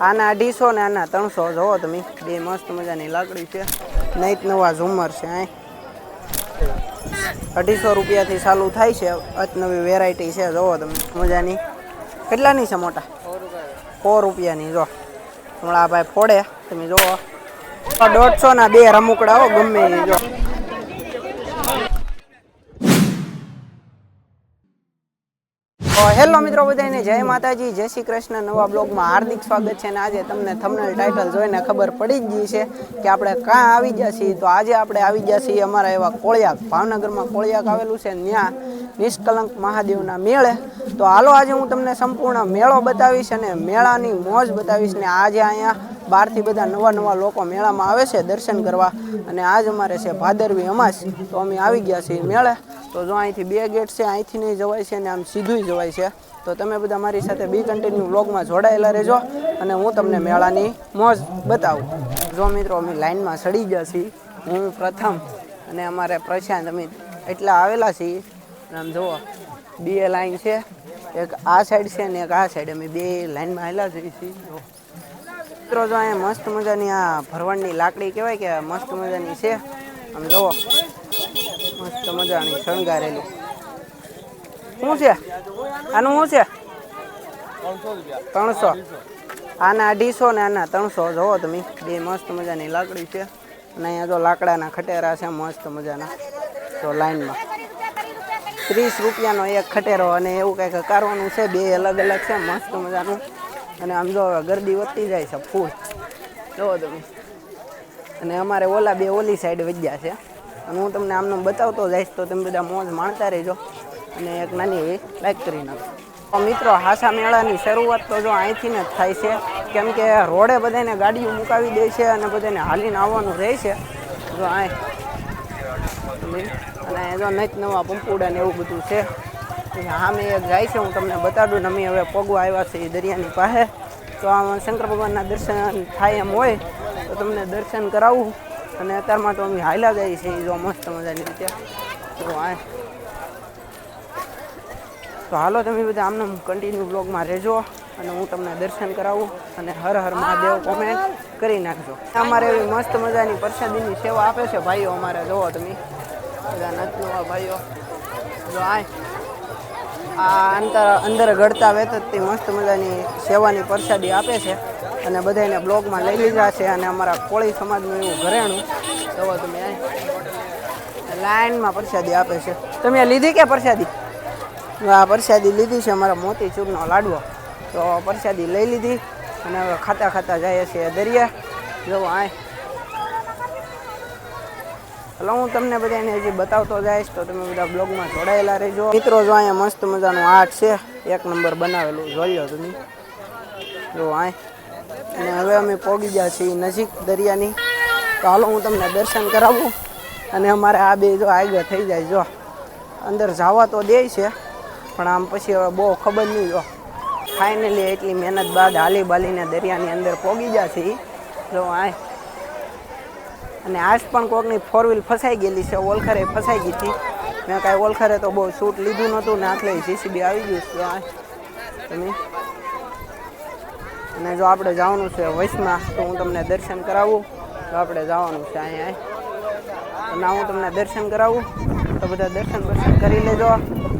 આના અઢીસો ને આના ત્રણસો જોવો તમે. બે મસ્ત મજાની લાકડી છે. નૈત નવા ઝુમર છે અહીં અઢીસો રૂપિયાથી ચાલુ થાય છે. અતનવી વેરાયટી છે જોવો તમે. મજાની. કેટલાની છે મોટા? સો રૂપિયાની જો. હમણાં આ ભાઈ ફોડે. તમે જુઓ દોઢસો ના બે રમુકડા હો, ગમે એ જો. હેલો મિત્રો બધાને જય માતાજી, જય શ્રી કૃષ્ણ. નવા બ્લોગમાં હાર્દિક સ્વાગત છે અને આજે તમને થંબનેલ ટાઇટલ જોઈને ખબર પડી જ ગઈ છે કે આપણે કાં આવી ગયા છીએ. તો આજે આપણે આવી ગયા છીએ અમારા એવા કોળિયાક, ભાવનગરમાં કોળિયાક આવેલું છે ત્યાં નિષ્કલંક મહાદેવના મેળે. તો હાલો, આજે હું તમને સંપૂર્ણ મેળો બતાવીશ અને મેળાની મોજ બતાવીશ ને આજે અહીંયા બહારથી બધા નવા નવા લોકો મેળામાં આવે છે દર્શન કરવા. અને આજ અમારે છે ભાદરવી અમાસ. તો અમે આવી ગયા છીએ મેળે. તો જો અહીંથી બે ગેટ છે, અહીંથી નહીં જવાય છે અને આમ સીધું જવાય છે, તો તમે બધા મારી સાથે બી કન્ટિન્યુ બ્લોગમાં જોડાયેલા રહેજો અને હું તમને મેળાની મોજ બતાવું. જો મિત્રો, અમે લાઇનમાં સડી ગયા છીએ. હું પ્રથમ અને અમારે પ્રશાંત, અમે એટલા આવેલા છીએ. અને આમ જુઓ, બે લાઈન છે, એક આ સાઈડ છે ને એક આ સાઈડ અમે બે લાઈનમાં આવેલા જઈએ છીએ. મિત્રો, જો અહીંયા મસ્ત મજાની આ ભરવાડની લાકડી કહેવાય કે મસ્ત મજાની છે. આમ જુઓ મજાની, શણગારેલી. શું છે? આનું શું છે? ત્રણસો. આના અઢીસો ને આના ત્રણસો. જોવો તમે, બે મસ્ત મજાની લાકડી છે. અને અહીંયા જો લાકડાના ખટેરા છે, મસ્ત મજાના. તો લાઈનમાં. ત્રીસ રૂપિયાનો એક ખટેરો અને એવું કંઈક કરવાનું છે, બે અલગ અલગ છે, મસ્ત મજાનું. અને આમ જો ગરદી વધતી જાય છે, ફૂલ. જોવો તમે. અને અમારે ઓલા બે ઓલી સાઈડ વધ્યા છે. અને હું તમને આમનું બતાવતો જઈશ તો તમે બધા મોજ માણતા રહેજો. અને એક નાની એવી લાઈક કરી નાખો. મિત્રો, હાસા મેળાની શરૂઆત તો જો અહીંથી જ થાય છે. કેમ કે રોડે બધાને ગાડીઓ મુકાવી દે છે અને બધાને હાલીને આવવાનું રહે છે. જો અહીં અને જો નત નવા પંપુડા ને એવું બધું છે. સામે એક જાય છે, હું તમને બતાડું અમે હવે પગવા આવ્યા છે એ દરિયાની પાસે. તો આમાં શંકર ભગવાનના દર્શન થાય એમ હોય, તો તમને દર્શન કરાવું. અને અત્યારમાં તો અમે હાલ્યા જઈએ છીએ. જો મસ્ત મજાની રીતે. તો આ. તો હાલો તમે બધા આમને કન્ટિન્યુ બ્લોગમાં રહેજો અને હું તમને દર્શન કરાવું અને હર હર મહાદેવ કોમેન્ટ કરી નાખજો. અમારે એવી મસ્ત મજાની પ્રસાદીની સેવા આપે છે ભાઈઓ અમારે. જોવો તમે. બધા નચનવા ભાઈઓ. જો આ. આ અંતર અંદર ગળતા વેતથી મસ્ત મજાની સેવાની પ્રસાદી આપે છે. અને બધાને બ્લોગમાં લઈ લીધા છે અને અમારા કોળી સમાજનું એવું ઘરેણું. જોવો તમે આ લાઈનમાં પ્રસાદી આપે છે. તમે લીધી કે પ્રસાદી? આ પ્રસાદી લીધી છે અમારા મોતીચૂરનો લાડવો. તો પ્રસાદી લઈ લીધી અને હવે ખાતા ખાતા જાય છે દરિયા. જો આ એટલે હું તમને બધાને હજી બતાવતો જઈશ તો તમે બધા બ્લોગમાં જોડાયેલા રહેજો. મિત્રો, જો અહીંયા મસ્ત મજાનું આર્ટ છે, એક નંબર બનાવેલું, જોઈ લો તમે. જો આ અને હવે અમે પોગી ગયા છીએ નજીક દરિયાની. તો હાલો હું તમને દર્શન કરાવું, અને અમારે આ બે જો આગળ થઈ જાય, જો. અંદર જવા તો દે છે, પણ આમ પછી હવે બહુ ખબર નહીં, જો. ફાઇનલી એટલી મહેનત બાદ હાલી બાલીને દરિયાની અંદર પોગી ગયા છીએ. જો આ અને આજ પણ કોકની ફોર વ્હીલ ફસાઈ ગયેલી છે, ઓલખરે ફસાઈ ગઈ હતી. મેં કાંઈ ઓલખરે તો બહુ શૂટ લીધું નહોતું ને આટલે જીસીબી આવી ગયું છે તમે? અને જો આપણે જવાનું છે વૈશમાં તો હું તમને દર્શન કરાવું. તો આપણે જવાનું છે અહીંયા. અને હું તમને દર્શન કરાવું. તો બધા દર્શન દર્શન કરી લેજો.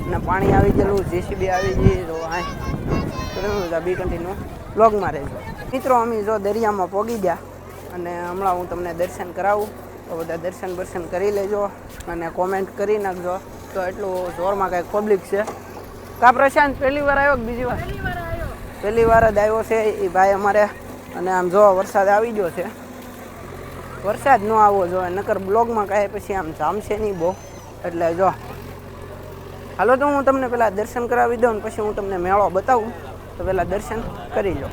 અને પાણી આવી ગયેલું જીસીબી આવી ગઈ તો અહીં બી કન્ટિન્યુ બ્લોગમાં રહેજો. મિત્રો, અમે જો દરિયામાં પોગી ગયા. અને હમણાં હું તમને દર્શન કરાવું. તો બધા દર્શન બર્શન કરી લેજો અને કોમેન્ટ કરી નાખજો. તો એટલું જોરમાં કાંઈક પબ્લિક છે. કા પ્રશાંત પહેલી વાર આવ્યો કે બીજી વાર? પહેલી વાર જ આવ્યો છે એ ભાઈ અમારે. અને આમ જો વરસાદ આવી ગયો છે. વરસાદ ન આવવો જોઈએ નકર બ્લોગમાં કાંઈ પછી આમ જામશે નહીં બહુ. એટલે જો. હાલો તો હું તમને પહેલાં દર્શન કરાવી દઉં ને પછી હું તમને મેળો બતાવું. તો પહેલાં દર્શન કરી લો.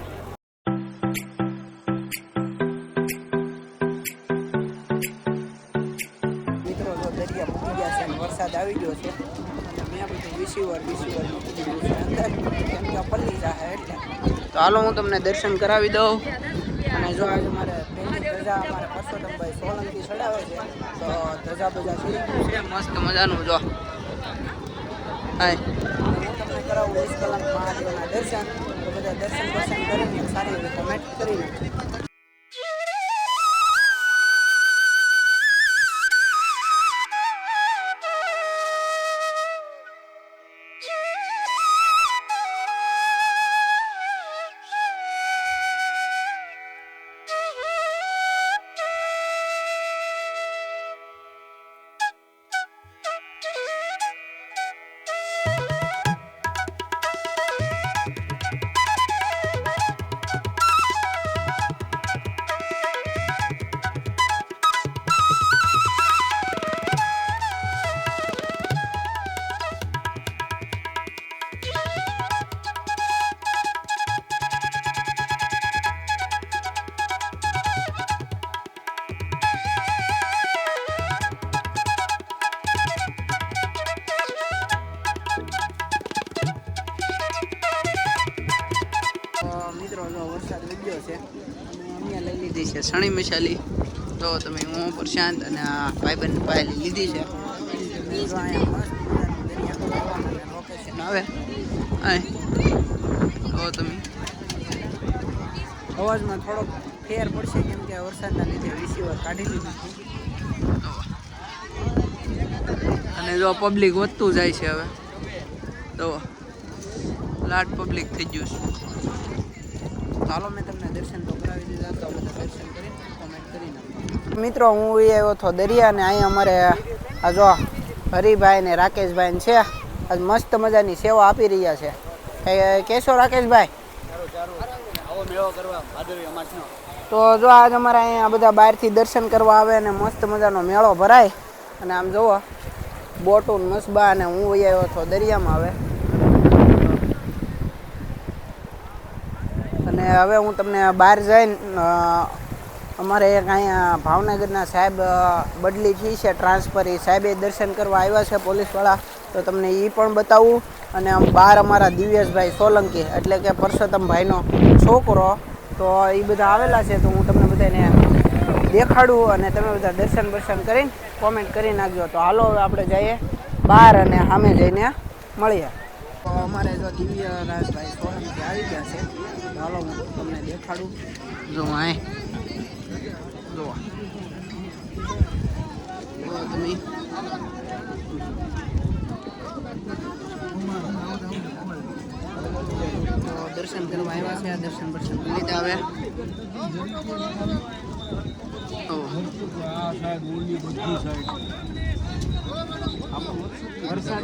વરસાદ આવી ગયો છે. મેં બધું વિસીવર વિસીવર અંદર કેમ કે પલ્લી જાહે એટલે. તો હાલો હું તમને દર્શન કરાવી દઉં. અને જો આજે મારે પહેલી ધજા અમારે પરસોત્તમભાઈ સોલંકી ચડાવે છે તો ધજા બજા સુધી છે મસ્ત મજાનું જો. હાય. હું તમને કરાવું વીસ કલાક મહાદેવના દર્શન. તો બધા દર્શન દર્શન કરીને સારી રીતે કમેન્ટ કરીને વરસાદ છે. અમે લઈ લીધી છે સણી મસાલી. તો તમે હું પ્રશાંત અને આ ભાઈબંધ પાયેલી લીધી છે. અહીંયા લોકેશન આવે. તો તમે. અવાજમાં થોડોક ફેર પડશે કેમ કે વરસાદના લીધે રિસીવર કાઢી લીધું અને જો પબ્લિક વધતું જાય છે હવે. તો લાટ પબ્લિક થઈ ગયું છે. ચાલો મેં તમને દર્શન તો કરાવી દીધા તો બધા દર્શન કરીને કોમેન્ટ કરીને મિત્રો હું આવ્યો હતો દરિયા ને અહીંયા અમારે આ જો હરિભાઈ ને રાકેશભાઈ ને છે. આજ મસ્ત મજાની સેવા આપી રહ્યા છે. કેશો રાકેશભાઈ? તો જો આજ અમારે અહીંયા બધા બહારથી દર્શન કરવા આવે અને મસ્ત મજાનો મેળો ભરાય. અને આમ જુઓ બોટુન મસબા અને હું આવ્યો હતો દરિયામાં હવે અને હવે હું તમને બહાર જઈને અમારે એક અહીંયા ભાવનગરના સાહેબ બદલી થઈ છે ટ્રાન્સફર. એ સાહેબે દર્શન કરવા આવ્યા છે પોલીસવાળા. તો તમને એ પણ બતાવું. અને બહાર અમારા દિવ્યેશભાઈ સોલંકી, એટલે કે પરસોત્તમભાઈનો છોકરો, તો એ બધા આવેલા છે. તો હું તમને બધાને દેખાડું અને તમે બધા દર્શન બર્શન કરીને કોમેન્ટ કરી નાખજો. તો હાલો હવે આપણે જઈએ બહાર અને સામે જઈને મળીએ. તો અમારે જો દિવ્યરાજભાઈ સોલંકી આવી ગયા છે. હાલો હું તમને દેખાડું. જો આય. જો. તમે. દર્શન કરવા આવ્યા છે. આ દર્શન દર્શન કરી લીધા હવે. વરસાદ.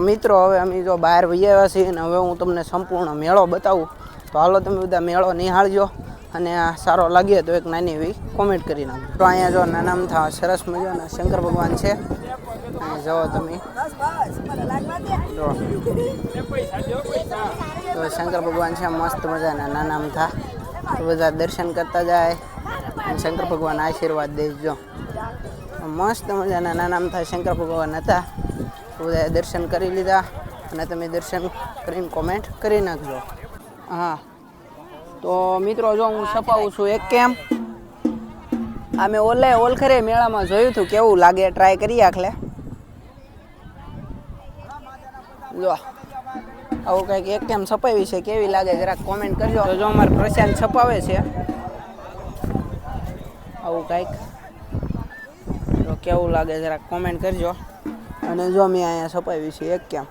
મિત્રો, હવે અમે જો બહાર વૈયા છીએ અને હવે હું તમને સંપૂર્ણ મેળો બતાવું. તો હાલો તમે બધા મેળો નિહાળજો અને આ સારો લાગે તો એક નાની એવી કોમેન્ટ કરી નાખો તો અહીંયા જો નાના થા સરસ મજાના શંકર ભગવાન છે. અને જુઓ તમે. જો. તો શંકર ભગવાન છે, મસ્ત મજાના નાના થા. બધા દર્શન કરતા જાય. અને શંકર ભગવાન આશીર્વાદ દેજો. મસ્ત મજાના નાના થા શંકર ભગવાન હતા. બધાએ દર્શન કરી લીધા અને તમે દર્શન કરીને કોમેન્ટ કરી નાખજો. હા. તો મિત્રો, જો હું છપાવું છું એક કેમ? આ મેં ઓલે ઓલખરે મેળામાં જોયું હતું, કેવું લાગે? ટ્રાય કરી આખલે. જો. આવું કંઈક એક કેમ છપાવી છે, કેવી લાગે? જરાક કોમેન્ટ કરજો. જો અમારે પ્રશાંત છપાવે છે. આવું કંઈક. કેવું લાગે? જરાક કોમેન્ટ કરજો. અને જો મેં અહીંયા છપાવી છે એક કેમ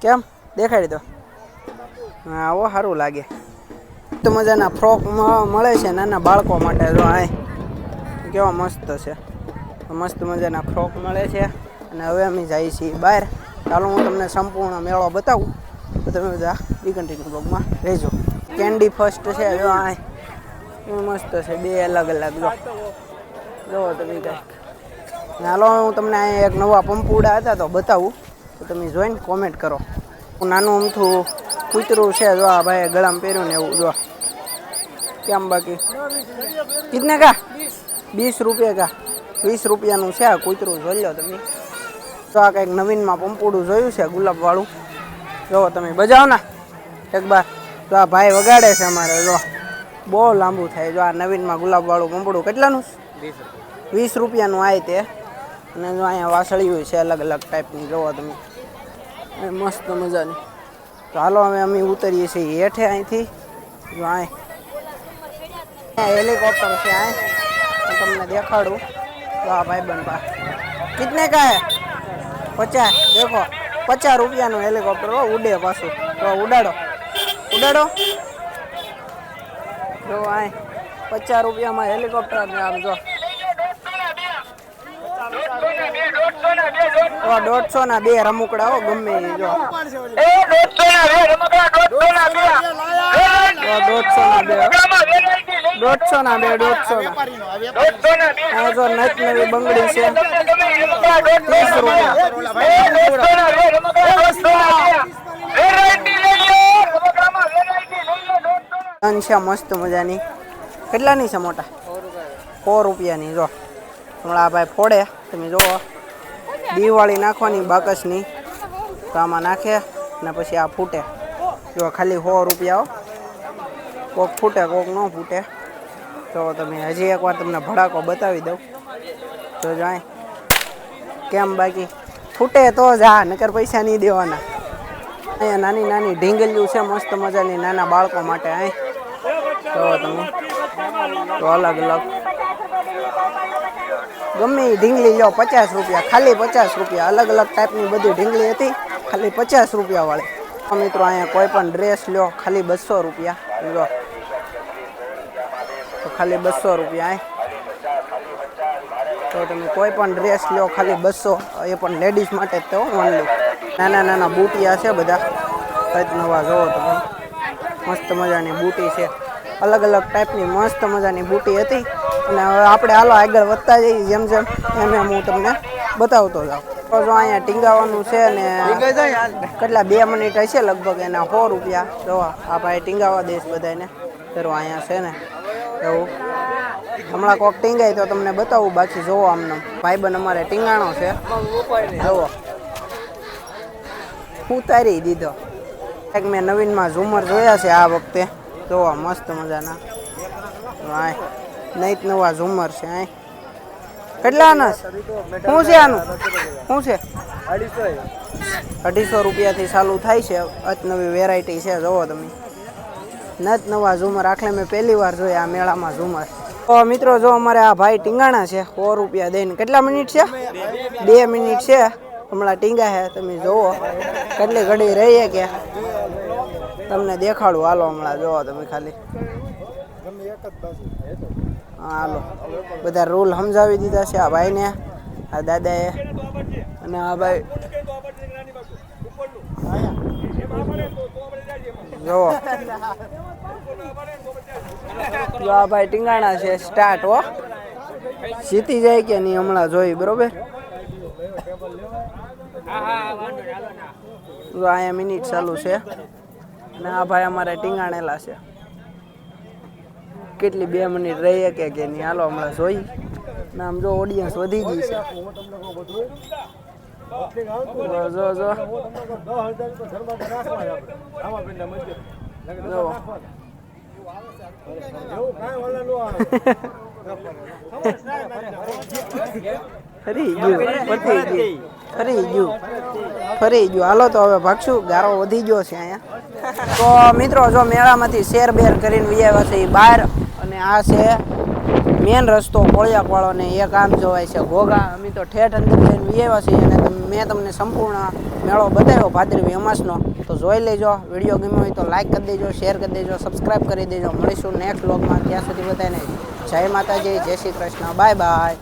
કેમ? દેખાડી દો. હા ઓ સારું લાગે. તો મજાના ફ્રોક મળે છે નાના બાળકો માટે જો આ કેવા મસ્ત છે. મસ્ત મજાના ફ્રોક મળે છે. અને હવે અમે જઈએ છીએ બહાર. ચાલો હું તમને સંપૂર્ણ મેળો બતાવું. તો તમે બધા બી કન્ટિન્યુ બ્લોગમાં રહેજો. કેન્ડી ફર્સ્ટ છે, જો આ મસ્ત છે, બે અલગ અલગ, જો. તમે કંઈક. હાલો હું તમને અહીંયા એક નવા પંપુડા હતા તો બતાવું. તો તમે જોઈને કોમેન્ટ કરો. હું નાનું અમથું કૂતરું છે જો આ ભાઈ ગળામાં પહેર્યું ને એવું જો. કેમ બાકી? કિતને કા? વીસ રૂપિયા કા? વીસ રૂપિયાનું છે આ કૂતરું જોઈ લો તમે. તો આ કંઈક નવીનમાં પંપુડું જોયું છે ગુલાબવાળું. જો તમે બજાવો ને. એક બાર. તો આ ભાઈ વગાડે છે અમારે જો. બહુ લાંબુ થાય. જો આ નવીનમાં ગુલાબવાળું પંપુડું કેટલાનું વીસ રૂપિયાનું આય તે. અને જો અહીંયા વાસળીયું છે અલગ અલગ ટાઈપની જોવો તમે. મસ્ત મજાની. તો હાલો હવે અમે ઉતરીએ છીએ હેઠે અહીંથી. જો આય. હેલિકોપ્ટર છે અહીં તમને દેખાડું. તો આ ભાઈ બનપા કિતને કહે પચાસ. દેખો. પચાસ રૂપિયાનું હેલિકોપ્ટર હો, ઉડે પાછું. તો ઉડાડો. ઉડાડો. જો અહીં પચાસ રૂપિયામાં હેલિકોપ્ટર આમ જો. ઓ દોઢસો ના બે રમુકડા હો ગમે એ જો દોઢસો ના બે દોઢસો ના બે દોઢસો ના જો નત નવી બંગડી છે ત્રીસ રૂપિયા છે મસ્ત મજાની કેટલાની છે મોટા સો રૂપિયાની જો હમણાં આ ભાઈ ફોડે તમે જુઓ દિવાળી નાખવાની બાકસની. તો આમાં નાખે ને પછી આ ફૂટે. જો ખાલી સો રૂપિયા. કોક ફૂટે, કોક ન ફૂટે. તો તમે હજી એકવાર તમને ભડાકો બતાવી દઉં. તો જાય. કેમ બાકી? ફૂટે તો જ હા નકર પૈસા નહીં દેવાના. અહીંયા નાની નાની ઢીંગલિયું છે, મસ્ત મજાની નાના બાળકો માટે અહીં તો તમે તો અલગ અલગ. ગમે એ ઢીંગલી લો પચાસ રૂપિયા, ખાલી પચાસ રૂપિયા. અલગ અલગ ટાઈપની બધી ઢીંગલી હતી, ખાલી પચાસ રૂપિયા વાળી. મિત્રો અહીંયા કોઈ પણ ડ્રેસ લો ખાલી બસો રૂપિયા. લો તો ખાલી બસો રૂપિયા તો તમે કોઈ પણ ડ્રેસ લો ખાલી બસો. એ પણ લેડીઝ માટે જ તો ઓનલી નાના નાના બુટિયા છે બધા. કંઈક નવા જોવો તમે. મસ્ત મજાની બુટી છે. અલગ અલગ ટાઈપની મસ્ત મજાની બુટી હતી. અને હવે આપણે હાલો આગળ વધતા જઈએ, જેમ જેમ, એમ એમ હું તમને બતાવતો જાઉં. તો જો અહીંયા ટીંગાવાનું છે ને કેટલા, બે મિનિટ હશે લગભગ એના, સો રૂપિયા. જો, આ ભાઈ ટીંગાવા દઈશ બધાને ફેરવા અહીંયા છે ને, એવું. હમણાં કોક ટીંગાય તો તમને બતાવું, બાકી જોવો આમને. ભાઈબંધ અમારે ટીંગાણો છે. જોવો ઉતારી દીધો. એક મેં નવીનમાં ઝુમર જોયા છે આ વખતે. જોવા મસ્ત મજાના. આય. નહીં નવા ઝુમર છે અહીં કેટલાના? છે? શું છે આનું? શું છે? અઢીસો રૂપિયાથી ચાલુ થાય છે. અત નવી વેરાયટી છે જોવો તમે. નત નવા ઝુમર, આખલે મેં પહેલી વાર જોયા આ મેળામાં ઝુમર. તો મિત્રો, જો અમારે આ ભાઈ ટીંગાણા છે, સો રૂપિયા દઈને. કેટલા મિનિટ છે? બે મિનિટ છે. હમણાં ટીંગા છે, તમે જોવો કેટલી ઘડી રહીએ કે? તમને દેખાડું. હાલો, હમણાં જોવો તમે ખાલી. હાલો. બધા રૂલ સમજાવી દીધા છે આ ભાઈને, આ દાદાએ. અને આ ભાઈ જોવો જો આ ભાઈ ટીંગાણા છે સ્ટાર્ટ હો. જીતી જાય કે નહીં હમણાં જોઈ, બરોબર? અહીંયા મિનિટ ચાલુ છે. અને આ ભાઈ અમારે ટીંગાણેલા છે. કેટલી બે મિનિટ રહીએ કે કે નહીં? હાલો, હમણાં જોઈ. ને આમ જો ઓડિયન્સ વધી ગઈ છે. જો ફરી ગયું ફરી ગયું. ફરી ગયું. હાલો તો હવે ભાગશું. ગારો વધી ગયો છે અહીંયા. તો મિત્રો, જો મેળામાંથી શેર બેર કરીને વિયાવ્યા છે બહાર. આ છે મેન રસ્તો કોળિયાકવાળો ને એક આમ જોવાય છે. ઘોઘા, અમે તો ઠેઠ અંદર જઈને વિયાવ્યા છીએ અને મેં તમને સંપૂર્ણ મેળો બતાવ્યો, ભાદરવી અમાસનો. તો જોઈ લેજો, વીડિયો ગમ્યો હોય તો લાઈક કરી દેજો શેર કરી દેજો સબસ્ક્રાઈબ કરી દેજો. મળીશું નેક્સ્ટ બ્લોગમાં ત્યાં સુધી બધાને જય માતાજી, જય શ્રી કૃષ્ણ. Bye bye